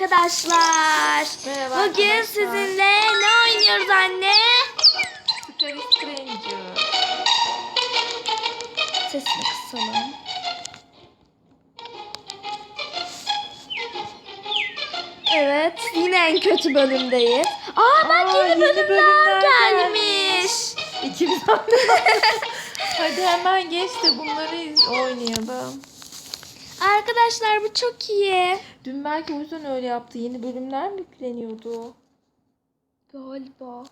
arkadaşlar. Merhaba Bugün arkadaşlar. sizinle ne oynuyoruz anne? Stranger. Sesini kısalım. Evet, yine en kötü bölümdeyiz. Aa bak Aa, yeni, yeni bölümler, bölümler gelmiş. İkimiz Hadi hemen geç de bunları oynayalım. Arkadaşlar bu çok iyi. Dün belki o yüzden öyle yaptı. Yeni bölümler mi yükleniyordu? Galiba.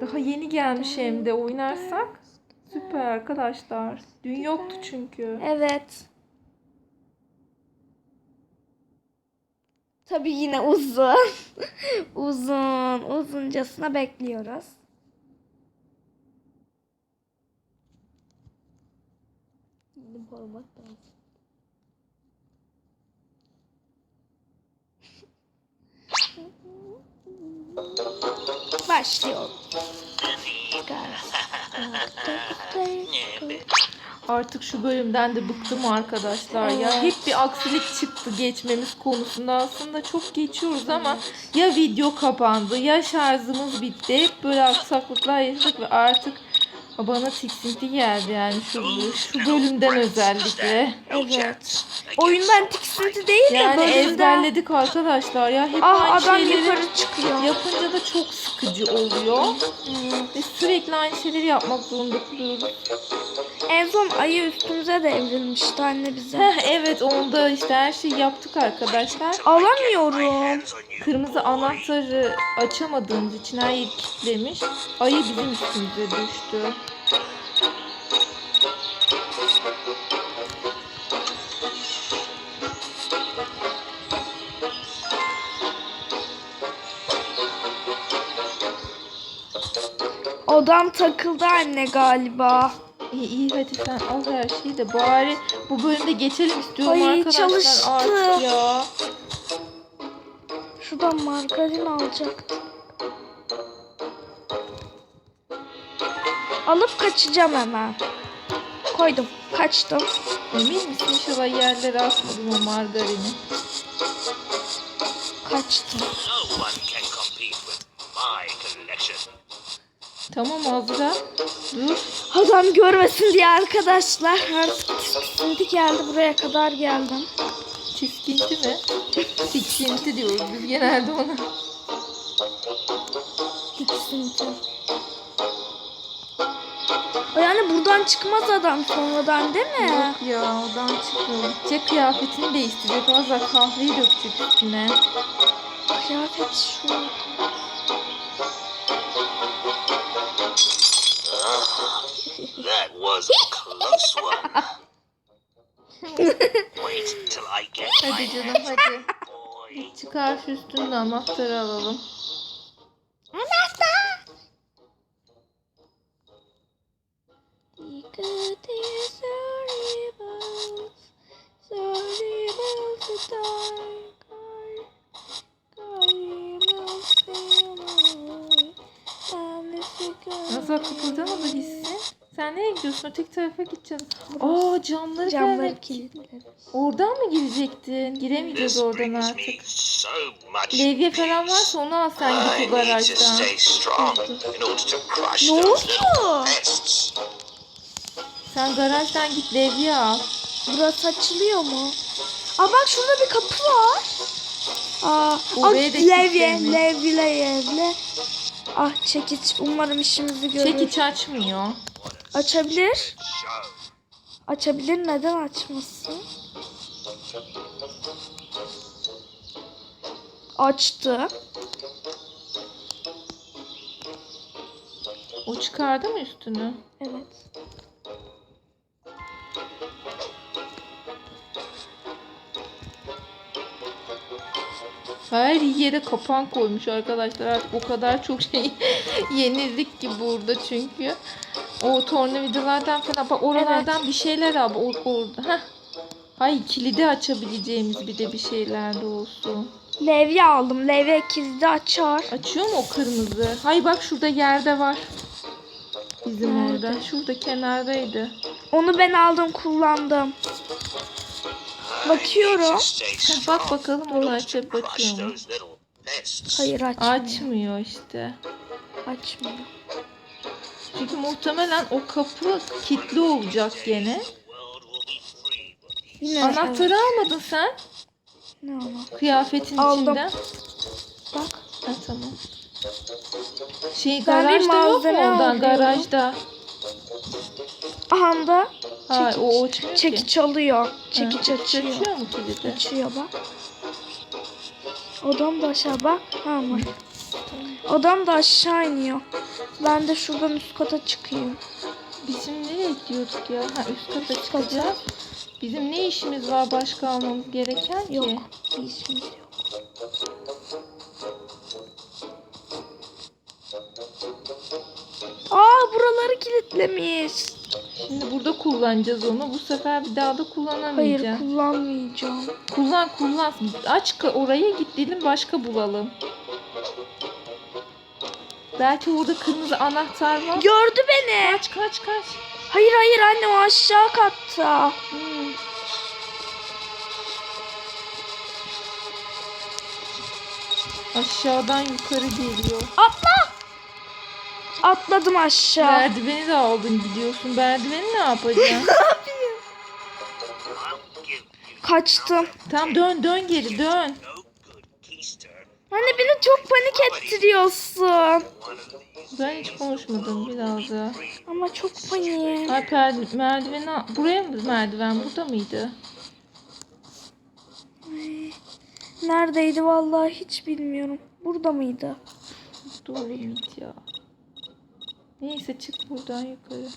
Daha yeni gelmiş hem de oynarsak. Süper arkadaşlar. Dün yoktu çünkü. Evet. Tabii yine uzun. uzun, uzuncasına bekliyoruz. Gidip olmak lazım. Başlıyor. Artık şu bölümden de bıktım arkadaşlar ya. Hep bir aksilik çıktı geçmemiz konusunda. Aslında çok geçiyoruz ama ya video kapandı ya şarjımız bitti. Hep böyle aksaklıklar yaşadık ve artık bana tiksinti geldi yani şu, şu bölümden özellikle. Evet. Oyundan tiksinti değil ya Yani bölümden. ezberledik arkadaşlar ya. Hep Ah aynı adam şeyleri yukarı çıkıyor. yapınca da çok sıkıcı oluyor. Ve sürekli aynı şeyleri yapmak zorunda kalıyoruz. En son ayı üstümüze devrilmişti anne bize. Heh, evet onda işte her şeyi yaptık arkadaşlar. Alamıyorum. Kırmızı anahtarı açamadığımız için her yeri kilitlemiş. Ayı bizim üstümüze düştü. Odam takıldı anne galiba. İyi iyi hadi sen al her şeyi de bari bu bölümde geçelim istiyorum Ay, arkadaşlar çalıştı. artık ya. Şuradan margarin alacaktım. Alıp kaçacağım hemen. Koydum. Kaçtım. Emin misin inşallah yerlere atmadın o margarini. Kaçtım. No one can compete with my collection. Tamam Azra. Dur. Adam görmesin diye arkadaşlar. Artık tiksinti geldi. Buraya kadar geldim. Çiskinti mi? Tiksinti diyoruz biz genelde ona. Tiksinti. Yani buradan çıkmaz adam sonradan değil mi? Yok ya oradan çıkmıyor. Gidecek kıyafetini değiştirecek. Azra kahveyi dökecek üstüne. Kıyafet şu. That was a close one. Wait till I get my Hadi canım hadi. boy. Çıkar şu üstünde anahtarı alalım. Anahtar. Azra kıpırdama da. Sen nereye gidiyorsun? Öteki tarafa gideceğiz. Aa camları Camları kilitlemiş. Oradan mı girecektin? Giremeyeceğiz This oradan brings artık. me so much Levye falan varsa onu al sen I git o need to garajdan. stay strong in order to crush Ne those little oluyor? pests. Sen garajdan git levye al. Burası açılıyor mu? Aa bak şurada bir kapı var. Aa, Oraya aa, da levye, kilitlemiş. levye, levye. Ah çekiç. Umarım işimizi görür. Çekiç açmıyor. Açabilir. Açabilir. Neden açmasın? Açtı. O çıkardı mı üstünü? Evet. Her yere kapan koymuş arkadaşlar. Artık o kadar çok şey yenildik ki burada çünkü. O tornavidalardan falan bak oralardan bir şeyler al or- orada. Heh. Hay kilidi açabileceğimiz bir de bir şeyler de olsun. Levye aldım. Levye kilidi açar. Açıyor mu o kırmızı? Hay bak şurada yerde var. Bizim Nerede? orada. Şurada kenardaydı. Onu ben aldım kullandım. Bakıyorum. Stay Bak bakalım onu açıp bakıyor mu? Hayır açmıyor. Açmıyor işte. Açmıyor. Çünkü muhtemelen o kapı kilitli olacak gene. Yine Anahtarı almadın sen. Ne ama? kıyafetin Aldım. içinden. Bak. Ha, tamam. Şey Ben bir garajda yok mu malzeme ondan alıyorum. garajda? Anda Hayır Çekiç. o açmıyor ki. çekiç alıyor. Ha, Çekiç açıyor. Açıyor mu kilidi? Açıyor bak. Odam da aşağı bak. Ha ama. Odam da aşağı iniyor. Ben de şuradan üst kata çıkayım. Biz şimdi nereye gidiyorduk ya? Ha üst kata çıkacağız. Bizim ne işimiz var başka almamız gereken ki? Yok. Bir işimiz yok. Aa buraları kilitlemiş. Şimdi burada kullanacağız onu. Bu sefer bir daha da Hayır kullanamayacağız. kullanmayacağım. kullan kullan. Aç oraya gidelim başka bulalım. Belki orada kırmızı anahtar var. Gördü beni. Kaç kaç kaç. Hayır hayır anne o aşağı katta. Hmm. Aşağıdan yukarı geliyor. Atla. Atladım aşağı. Merdiveni de aldın gidiyorsun. Merdiveni ne yapacaksın? Give you Kaçtım. Tam dön dön geri dön. Anne beni çok panik ettiriyorsun. Ben hiç konuşmadım biraz ya. Ama çok panik. Alper merdiveni al- buraya mı merdiven burada mıydı? Neredeydi vallahi hiç bilmiyorum. Burada mıydı? Doğru muydu ya? Neyse çık buradan yukarı.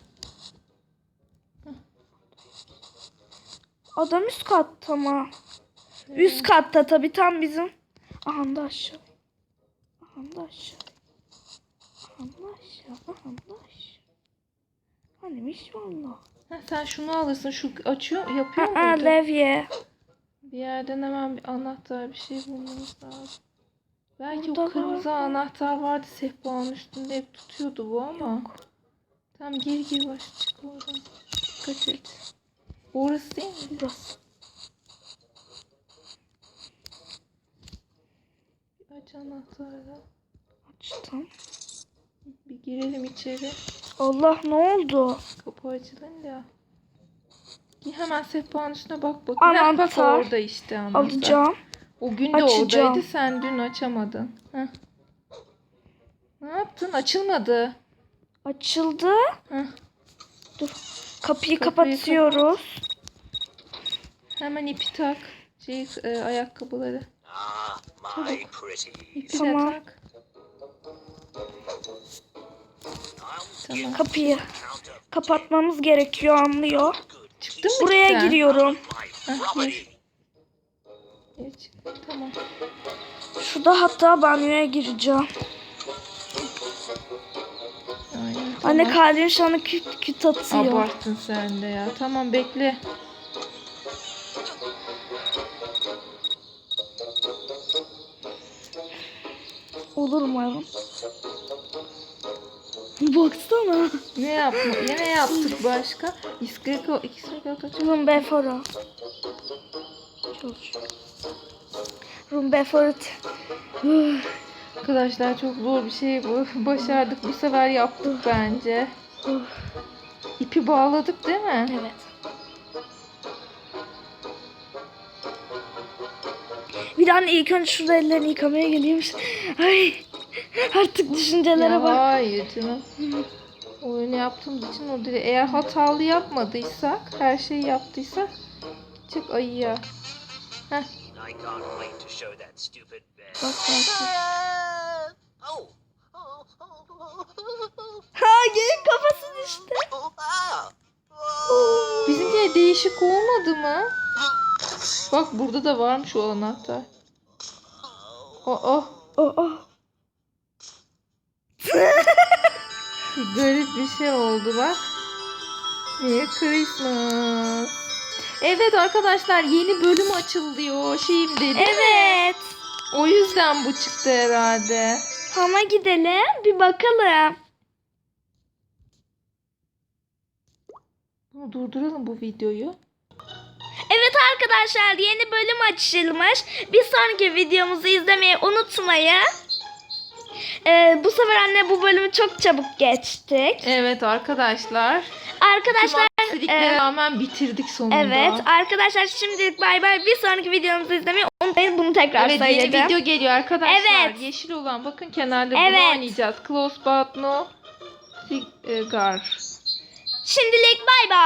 Adam üst katta mı? Üst katta tabii tam bizim. Aha da aşağı. Aha da aşağı. Aha da aşağı. Aha da aşağı. Hanimiş valla. Heh, sen şunu alırsın. Şu açıyor yapıyor Aa muydu? levye. Bir yerden hemen bir anahtar bir şey bulmamız lazım. Belki Burada o kırmızı var. anahtar vardı sehpanın üstünde hep tutuyordu bu ama. Tam geri geri baş çık oradan. Dikkat et. Orası değil mi? Burası. Aç anahtarı. Açtım. Bir girelim içeri. Allah ne oldu? Kapı açılınca. Hemen sehpanın üstüne bak bak Anahtar. orada işte anahtar. Alacağım. O gün de Açacağım. oradaydı sen dün açamadın. Heh. Ne yaptın? Açılmadı. Açıldı. Heh. Dur. Kapıyı, Kapıyı kapatıyoruz. Hemen ipi tak. Şey, e, ayakkabıları. Ah, my pretties. Tamam. give Kapıyı kapatmamız gerekiyor anlıyor. Çıktın mı Buraya sen? giriyorum. property. Evet, çıktı. Tamam. Şurada hatta banyoya gireceğim. Aynen, Anne tamam. kalbim şu anda küt küt atıyor. Abarttın sen de ya. Tamam bekle. Olur umarım. Baksana. Ne yapma? Yine yaptık başka. İskreko, İskreko kaç? Rumbefora. Çalışıyor. Rumbefora. Arkadaşlar çok zor bir şey bu. Başardık. Bu sefer yaptık bence. İpi bağladık değil mi? evet. Bir anne ilk önce şurada ellerini yıkamaya geleyim. Ay. Artık düşüncelere Ya bak. hayır canım. Oyunu yaptığımız için o direkt eğer hatalı yapmadıysak, her şeyi yaptıysak çık ayıya. Bear. Bak bak. Kafası düştü. Bizimki değişik olmadı mı? Bak burada da varmış o anahtar. Aa, Oh oh. garip bir şey oldu bak. Merry Christmas. Evet arkadaşlar yeni bölüm açılıyor şimdi. değil mi? Evet. O yüzden bu çıktı herhalde. Hama gidelim bir bakalım. Bunu Durduralım bu videoyu. Evet arkadaşlar yeni bölüm açılmış. Bir sonraki videomuzu izlemeyi unutmayın. Ee, bu sefer anne bu bölümü çok çabuk geçtik. Evet arkadaşlar. Arkadaşlar Aksiliklere e, rağmen bitirdik sonunda. evet arkadaşlar şimdilik bay bay. Bir sonraki videomuzu izlemeyi unutmayın. Bunu tekrar Evet yeni söyledim. video geliyor arkadaşlar. Evet. Yeşil olan bakın kenarda Evet. bunu oynayacağız. Close but no cigar. Şimdilik bay bay.